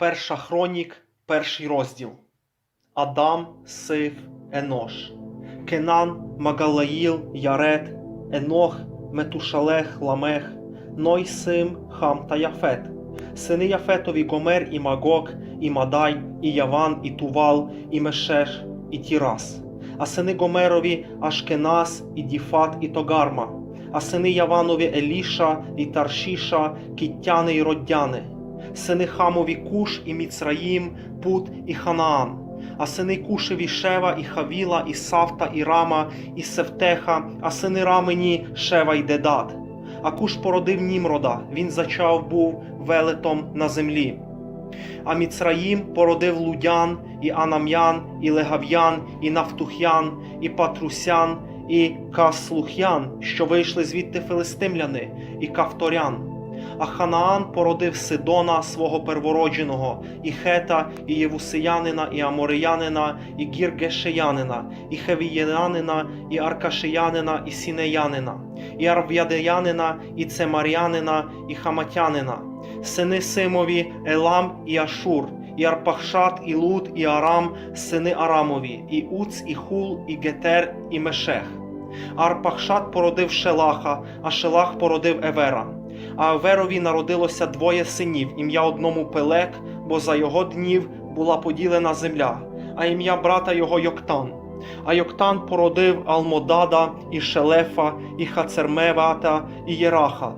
Перша хронік, перший розділ. Адам, Сиф, Енош. Кенан, Магалаїл, Яред, Енох, Метушалех, Ламех, Ной, Сим, Хам та Яфет. Сини Яфетові Гомер і Магок, і Мадай, і Яван, і Тувал, і Мешеш, і Тірас. А сини Гомерові Ашкенас, і Діфат, і Тогарма. А сини Яванові Еліша, і Таршіша, Кіттяни і Роддяни. Сини Хамові Куш і Міцраїм, Пут і Ханаан. А сини Кушеві Шева і Хавіла, і Савта, і Рама, і Севтеха, а сини Рамені Шева й Дедат. А Куш породив Німрода, він зачав був велетом на землі. А Міцраїм породив Лудян, і Анам'ян, і Легав'ян, і Нафтух'ян, і Патрусян, і Каслух'ян, що вийшли звідти филистимляни, і Кавторян. А Ханаан породив Сидона свого первородженого, і Хета, і Євусиянина, і Амореянина, і Гіргешеянина, і Хевієнянина, і Аркашеянина, і Сінеянина, і Арв'ядеянина, і Цемарянина, і Хаматянина, сини Симові, Елам і Ашур, і Арпахшат, і Луд, і Арам, сини Арамові, і Уц, і Хул, і Гетер, і Мешех. Арпахшат породив Шелаха, а Шелах породив Евера. А Еверові народилося двоє синів, ім'я одному Пелек, бо за його днів була поділена земля, а ім'я брата його Йоктан. А Йоктан породив Алмодада, і Шелефа, і Хацермевата, і Єраха,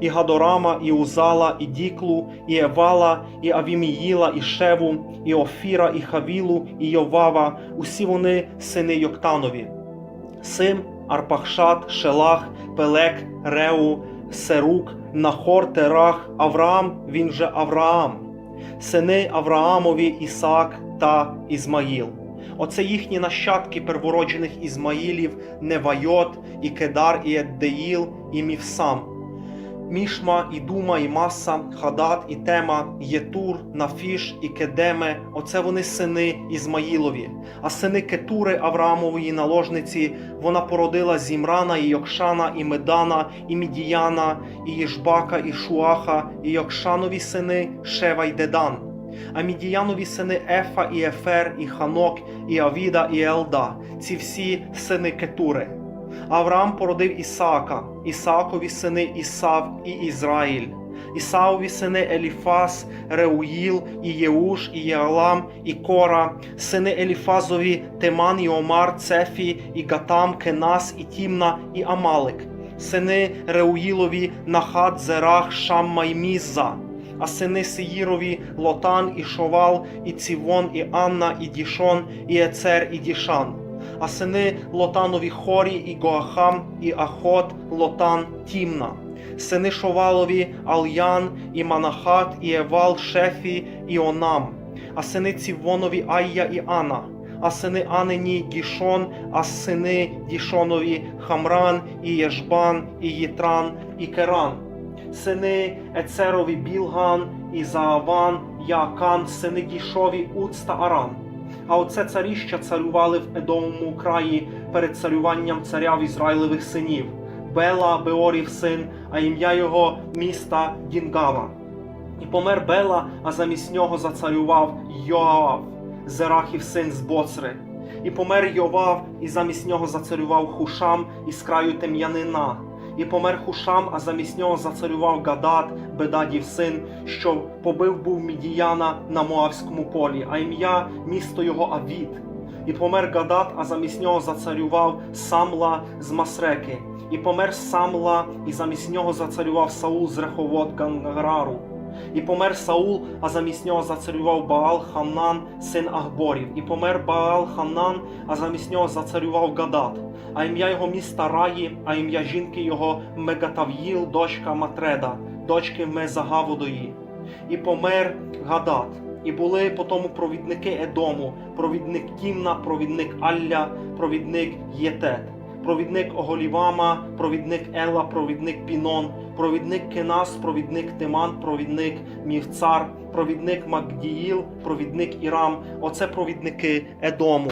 і Гадорама, і Узала, і Діклу, і Евала, і Авіміїла, і Шеву, і Офіра, і Хавілу, і Йовава, усі вони сини Йоктанові. Сим, Арпахшат, Шелах, Пелек, Реу, Серук, Нахор, Терах, Авраам, він же Авраам, сини Авраамові, Ісаак та Ізмаїл. Оце їхні нащадки первороджених Ізмаїлів, Невайот, і Кедар, і Еддеїл, і Мівсам. Мішма, і Дума, і Маса, Хадат, і Тема, Єтур, Нафіш і Кедеме оце вони сини Ізмаїлові. А сини Кетури Авраамової наложниці вона породила Зімрана, і Йокшана, і Медана, і Мідіяна, і Їжбака, і Шуаха, і Йокшанові сини Шева й Дедан. А Мідіянові сини Ефа, і Ефер, і Ханок, і Авіда, і Елда ці всі сини Кетури. Авраам породив Ісаака, Ісаакові сини Ісав і Ізраїль, Ісаові сини Еліфас, Реуїл, і Єуш, і Єалам, і Кора, сини Еліфазові Теман, і Омар, Цефі, і Гатам, Кенас, і Тімна, і Амалик, сини Реуїлові Нахат, Зерах, Шамма і Мізза, а сини Сеїрові Лотан, і Шовал, і Цівон, і Анна, і Дішон, і Ецер, і Дішан а сини Лотанові Хорі, і Гоахам, і Ахот, Лотан, Тімна, сини Шовалові Ал'ян, і Манахат, і Евал, Шефі, і Онам, а сини Цівонові Айя і Ана, а сини Анені Дішон, а сини Дішонові Хамран, і Єжбан, і Єтран, і Керан, сини Ецерові Білган, і Зааван, Яакан, сини Дішові Уц та Аран. А оце царіща царювали в Едомому краї перед царюванням царя в Ізраїлевих синів. Бела, Беорів син, а ім'я його міста Дінгава. І помер Бела, а замість нього зацарював Йоав, Зерахів син з Боцри. І помер Йовав, і замість нього зацарював Хушам із краю Тем'янина. І помер Хушам, а замість нього зацарював Гадат, Бедадів син, що побив був Мідіяна на Моавському полі, а ім'я місто його Авід. І помер Гадат, а замість нього зацарював Самла з Масреки. І помер Самла, і замість нього зацарював Саул з Реховод Гангарару. І помер Саул, а замість нього зацарював Баал Ханан, син Ахборів. І помер Баал Ханан, а замість нього зацарював Гадат. А ім'я його міста Раї, а ім'я жінки його Мегатав'їл, дочка Матреда, дочки Мезагаводої. І помер Гадат. І були по тому провідники Едому, провідник Тімна, провідник Алля, провідник Єтет, провідник Оголівама, провідник Ела, провідник Пінон, провідник Кенас, провідник Тиман, провідник Мівцар, провідник Макдіїл, провідник Ірам. Оце провідники Едому.